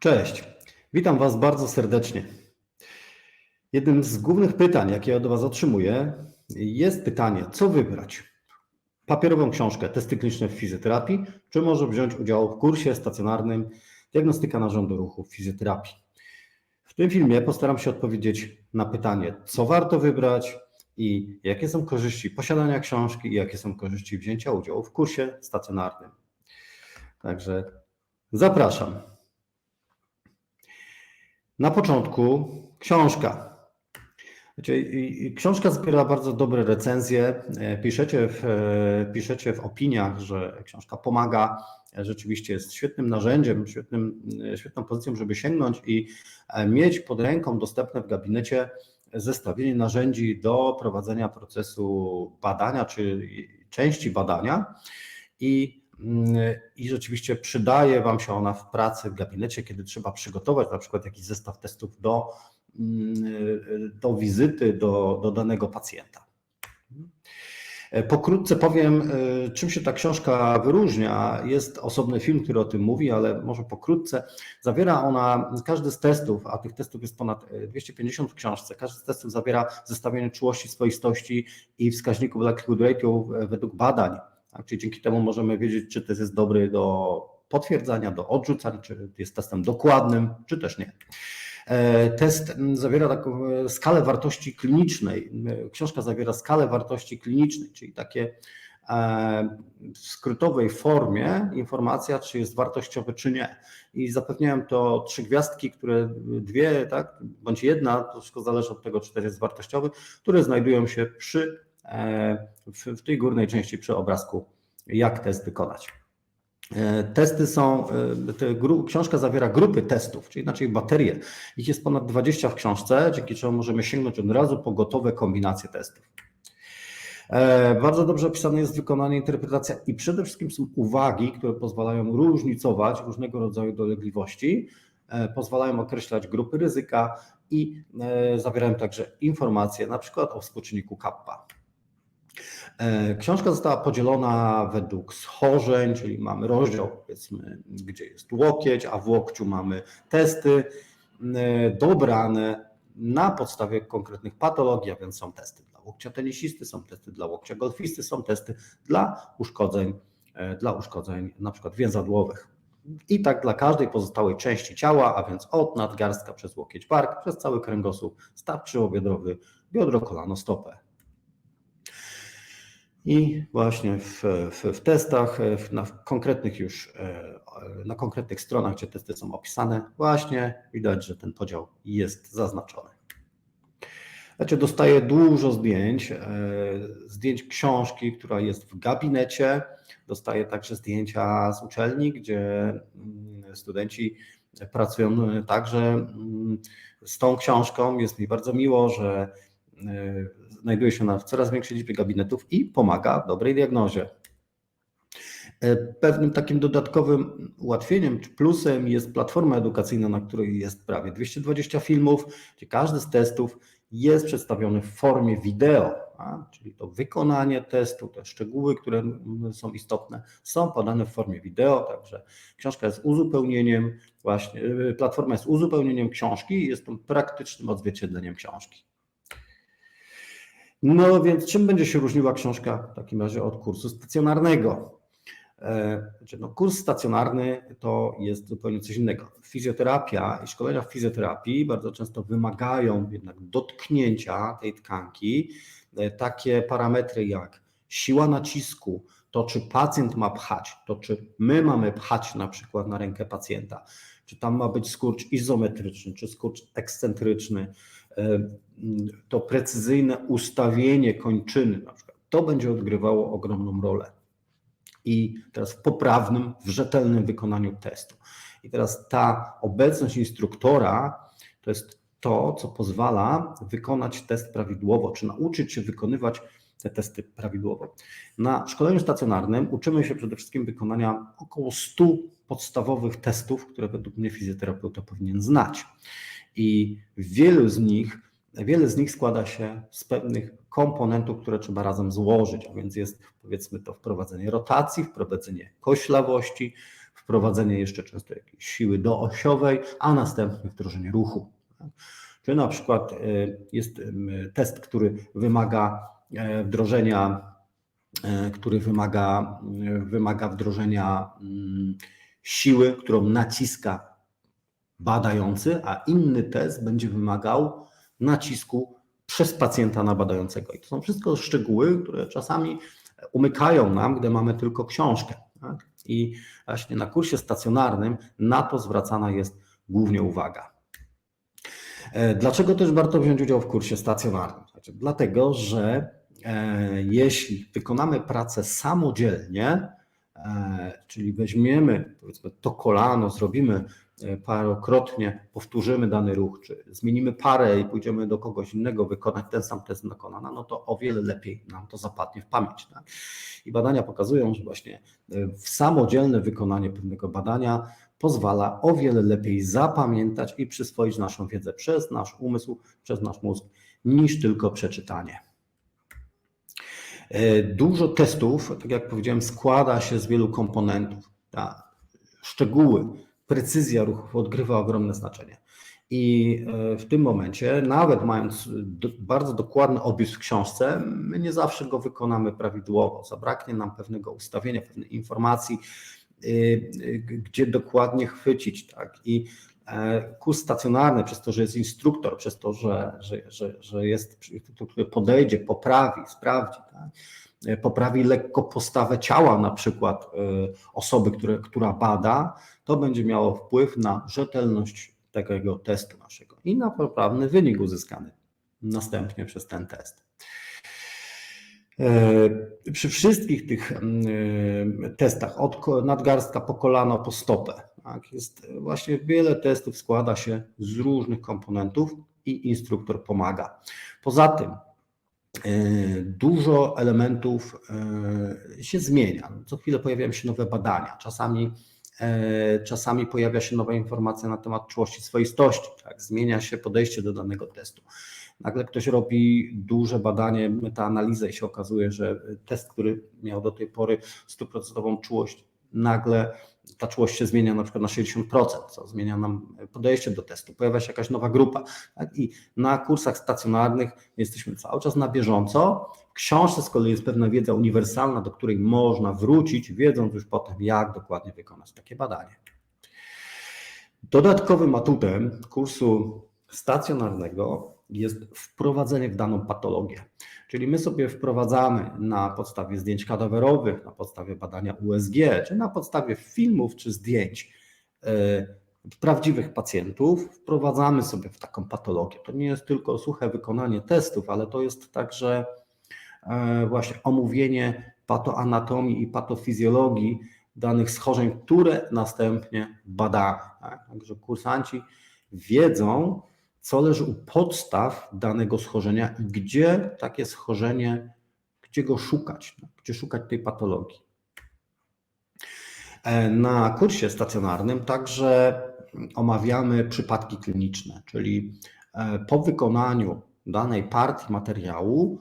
Cześć, witam Was bardzo serdecznie. Jednym z głównych pytań, jakie od Was otrzymuję, jest pytanie, co wybrać? Papierową książkę Testy kliniczne w fizjoterapii, czy może wziąć udział w kursie stacjonarnym Diagnostyka narządu ruchu w fizjoterapii? W tym filmie postaram się odpowiedzieć na pytanie, co warto wybrać i jakie są korzyści posiadania książki i jakie są korzyści wzięcia udziału w kursie stacjonarnym. Także zapraszam. Na początku książka. Książka zbiera bardzo dobre recenzje. E, Piszecie w, e, piszecie w opiniach, że książka pomaga. E, Rzeczywiście jest świetnym narzędziem, świetnym, świetną pozycją, żeby sięgnąć i mieć pod ręką dostępne w gabinecie zestawienie narzędzi do prowadzenia procesu badania czy części badania. I i rzeczywiście przydaje Wam się ona w pracy w gabinecie, kiedy trzeba przygotować na przykład jakiś zestaw testów do, mm, do wizyty do, do danego pacjenta. Pokrótce powiem, y, czym się ta książka wyróżnia. Jest osobny film, który o tym mówi, ale może pokrótce. Zawiera ona każdy z testów, a tych testów jest ponad y, 250 w książce. Każdy z testów zawiera zestawienie czułości, swoistości i wskaźników likelihood ratio według badań. Tak? Czyli dzięki temu możemy wiedzieć, czy test jest dobry do potwierdzania, do odrzucania, czy jest testem dokładnym, czy też nie. E, Test zawiera taką e, skalę wartości klinicznej. Książka zawiera skalę wartości klinicznej, czyli takie e, w skrótowej formie informacja, czy jest wartościowy, czy nie. I zapewniałem to trzy gwiazdki, które dwie, tak, bądź jedna, to wszystko zależy od tego, czy też jest wartościowy, które znajdują się przy, w, w tej górnej części przy obrazku, jak test wykonać. E, Testy są, e, te gru, książka zawiera grupy testów, czyli inaczej baterie. Ich jest ponad 20 w książce, dzięki czemu możemy sięgnąć od razu po gotowe kombinacje testów. E, Bardzo dobrze opisane jest wykonanie, interpretacja i przede wszystkim są uwagi, które pozwalają różnicować różnego rodzaju dolegliwości, pozwalają określać grupy ryzyka i zawierają także informacje na przykład o współczynniku kappa. E, Książka została podzielona według schorzeń, czyli mamy rozdział, powiedzmy, gdzie jest łokieć, a w łokciu mamy testy e, dobrane na podstawie konkretnych patologii, a więc są testy dla łokcia tenisisty, są testy dla łokcia golfisty, są testy dla uszkodzeń, e, dla uszkodzeń na przykład więzadłowych. I tak dla każdej pozostałej części ciała, a więc od nadgarstka przez łokieć bark, przez cały kręgosłup, staw krzywobiodrowy, biodro, kolano, stopę. I właśnie w, w, w testach, w, na konkretnych już, e, na konkretnych stronach, gdzie testy są opisane, właśnie widać, że ten podział jest zaznaczony. Znaczy, dostaję dużo zdjęć, e, zdjęć książki, która jest w gabinecie. Dostaję także zdjęcia z uczelni, gdzie mm, studenci pracują także mm, z tą książką. Jest mi bardzo miło, że e, znajduje się ona w coraz większej liczbie gabinetów i pomaga w dobrej diagnozie. E, Pewnym takim dodatkowym ułatwieniem czy plusem jest platforma edukacyjna, na której jest prawie 220 filmów, gdzie każdy z testów jest przedstawiony w formie wideo, a, czyli to wykonanie testu, te szczegóły, które są istotne, są podane w formie wideo, także książka jest uzupełnieniem, właśnie y, platforma jest uzupełnieniem książki i jest tą praktycznym odzwierciedleniem książki. No więc czym będzie się różniła książka w takim razie od kursu stacjonarnego? E, Znaczy, no, kurs stacjonarny to jest zupełnie coś innego. Fizjoterapia i szkolenia w fizjoterapii bardzo często wymagają jednak dotknięcia tej tkanki. E, Takie parametry jak siła nacisku, to czy pacjent ma pchać, to czy my mamy pchać na przykład na rękę pacjenta, czy tam ma być skurcz izometryczny, czy skurcz ekscentryczny, to precyzyjne ustawienie kończyny na przykład, to będzie odgrywało ogromną rolę i teraz w poprawnym, w rzetelnym wykonaniu testu. I teraz ta obecność instruktora to jest to, co pozwala wykonać test prawidłowo, czy nauczyć się wykonywać te testy prawidłowo. Na szkoleniu stacjonarnym uczymy się przede wszystkim wykonania około 100 podstawowych testów, które według mnie fizjoterapeuta powinien znać. I wielu z nich, wiele z nich składa się z pewnych komponentów, które trzeba razem złożyć, a więc jest powiedzmy to wprowadzenie rotacji, wprowadzenie koślawości, wprowadzenie jeszcze często jakiejś siły doosiowej, a następnie wdrożenie ruchu. Czy na przykład jest test, który wymaga wdrożenia, który wymaga, wymaga wdrożenia mm, siły, którą naciska badający, a inny test będzie wymagał nacisku przez pacjenta na badającego. I to są wszystko szczegóły, które czasami umykają nam, gdy mamy tylko książkę. Tak? I właśnie na kursie stacjonarnym na to zwracana jest głównie uwaga. E, dlaczego też warto wziąć udział w kursie stacjonarnym? Znaczy, dlatego, że e, jeśli wykonamy pracę samodzielnie, e, czyli weźmiemy powiedzmy to kolano, zrobimy parokrotnie powtórzymy dany ruch, czy zmienimy parę i pójdziemy do kogoś innego wykonać ten sam test na no to o wiele lepiej nam to zapadnie w pamięć. Tak? I badania pokazują, że właśnie e, samodzielne wykonanie pewnego badania pozwala o wiele lepiej zapamiętać i przyswoić naszą wiedzę przez nasz umysł, przez nasz mózg, niż tylko przeczytanie. E, dużo testów, tak jak powiedziałem, składa się z wielu komponentów. Szczegóły, precyzja ruchów odgrywa ogromne znaczenie. I e, w tym momencie, nawet mając bardzo dokładny opis w książce, my nie zawsze go wykonamy prawidłowo. Zabraknie nam pewnego ustawienia, pewnej informacji, y, y, gdzie dokładnie chwycić. Tak? I kurs stacjonarny, przez to, że jest instruktor, przez to, że, że, że, że jest, który podejdzie, poprawi, sprawdzi. Tak? E, poprawi lekko postawę ciała, na przykład osoby, które, która bada, to będzie miało wpływ na rzetelność takiego testu naszego i na poprawny wynik uzyskany następnie przez ten test. E, przy wszystkich tych mm, testach, od nadgarstka po kolano, po stopę, tak, jest właśnie wiele testów składa się z różnych komponentów i instruktor pomaga. Poza tym e, dużo elementów e, się zmienia. Co chwilę pojawiają się nowe badania. Czasami E, czasami pojawia się nowa informacja na temat czułości swoistości, tak? zmienia się podejście do danego testu. Nagle ktoś robi duże badanie, metaanalizę i się okazuje, że test, który miał do tej pory stuprocentową czułość, nagle ta czułość się zmienia na przykład na 60%, co zmienia nam podejście do testu. Pojawia się jakaś nowa grupa. Tak? I na kursach stacjonarnych jesteśmy cały czas na bieżąco. W książce z kolei jest pewna wiedza uniwersalna, do której można wrócić, wiedząc już potem, jak dokładnie wykonać takie badanie. Dodatkowym atutem kursu stacjonarnego jest wprowadzenie w daną patologię. Czyli my sobie wprowadzamy na podstawie zdjęć kadawerowych, na podstawie badania USG, czy na podstawie filmów czy zdjęć e, prawdziwych pacjentów, wprowadzamy sobie w taką patologię. To nie jest tylko suche wykonanie testów, ale to jest także e, właśnie omówienie patoanatomii i patofizjologii danych schorzeń, które następnie badamy. Tak? Także kursanci wiedzą, co leży u podstaw danego schorzenia i gdzie takie schorzenie, gdzie go szukać, no, gdzie szukać tej patologii. E, na kursie stacjonarnym także omawiamy przypadki kliniczne, czyli e, po wykonaniu danej partii materiału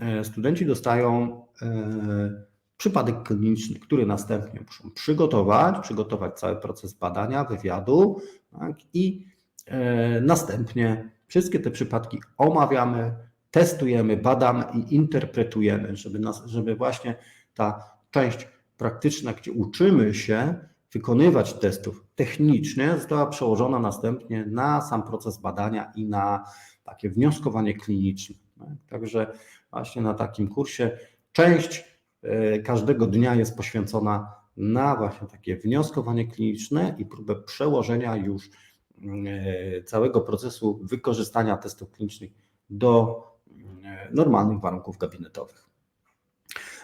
e, studenci dostają przypadek kliniczny, który następnie muszą przygotować, przygotować cały proces badania, wywiadu tak, i następnie wszystkie te przypadki omawiamy, testujemy, badamy i interpretujemy, żeby, nas, żeby właśnie ta część praktyczna, gdzie uczymy się wykonywać testów technicznie, została przełożona następnie na sam proces badania i na takie wnioskowanie kliniczne. Także właśnie na takim kursie część e, każdego dnia jest poświęcona na właśnie takie wnioskowanie kliniczne i próbę przełożenia już E, całego procesu wykorzystania testów klinicznych do e, normalnych warunków gabinetowych.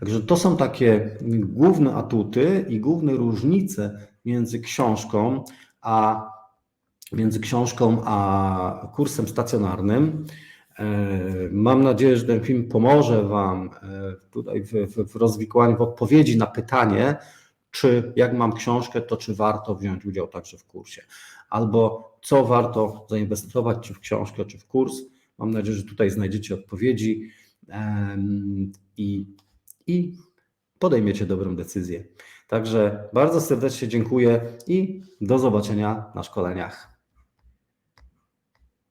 Także to są takie główne atuty i główne różnice między książką a między książką a kursem stacjonarnym. E, mam nadzieję, że ten film pomoże Wam tutaj w, w, w rozwikłaniu, w odpowiedzi na pytanie, czy jak mam książkę, to czy warto wziąć udział także w kursie albo co warto zainwestować, czy w książkę, czy w kurs. Mam nadzieję, że tutaj znajdziecie odpowiedzi i, i podejmiecie dobrą decyzję. Także bardzo serdecznie dziękuję i do zobaczenia na szkoleniach.